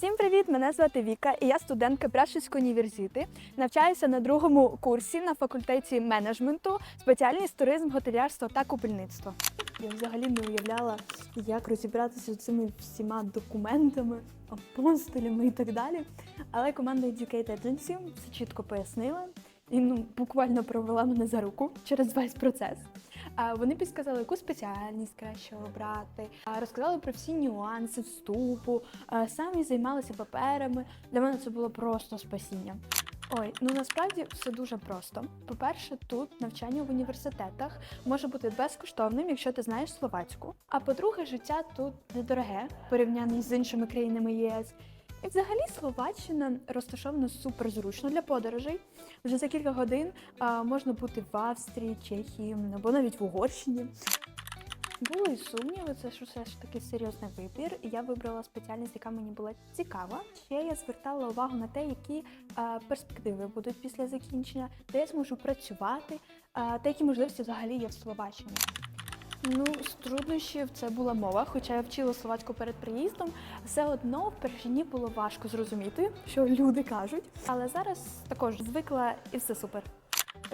Всім привіт! Мене звати Віка, і я студентка Пряшівської університету. Навчаюся на другому курсі на факультеті менеджменту, спеціальність туризм, готелярство та купільництво. Я взагалі не уявляла, як розібратися з цими всіма документами, апостилями і так далі. Але команда Educate Agency все чітко пояснила і ну, буквально провела мене за руку через весь процес. Вони підсказали, яку спеціальність краще обрати, розказали про всі нюанси вступу, самі займалися паперами. Для мене це було просто спасіння. Ой, ну насправді все дуже просто. По-перше, тут навчання в університетах може бути безкоштовним, якщо ти знаєш словацьку. А по-друге, життя тут недороге порівняно з іншими країнами ЄС. І взагалі Словаччина розташована суперзручно для подорожей. Вже за кілька годин а, можна бути в Австрії, Чехії або навіть в Угорщині. Були і сумніви, це ж все ж таки серйозний вибір. Я вибрала спеціальність, яка мені була цікава. Ще я звертала увагу на те, які а, перспективи будуть після закінчення, де я зможу працювати, а, та які можливості взагалі є в Словаччині. Ну, з труднощів це була мова, хоча я вчила словацьку перед приїздом, все одно в перші дні було важко зрозуміти, що люди кажуть. Але зараз також звикла і все супер.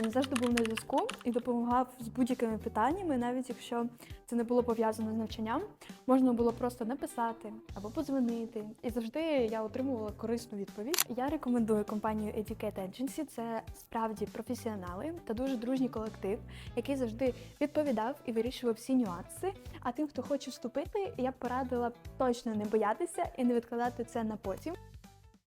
Завжди був на зв'язку і допомагав з будь-якими питаннями, навіть якщо це не було пов'язано з навчанням, можна було просто написати або подзвонити. І завжди я отримувала корисну відповідь. Я рекомендую компанію Educate Agency. Це справді професіонали та дуже дружній колектив, який завжди відповідав і вирішував всі нюанси. А тим, хто хоче вступити, я б порадила точно не боятися і не відкладати це на потім.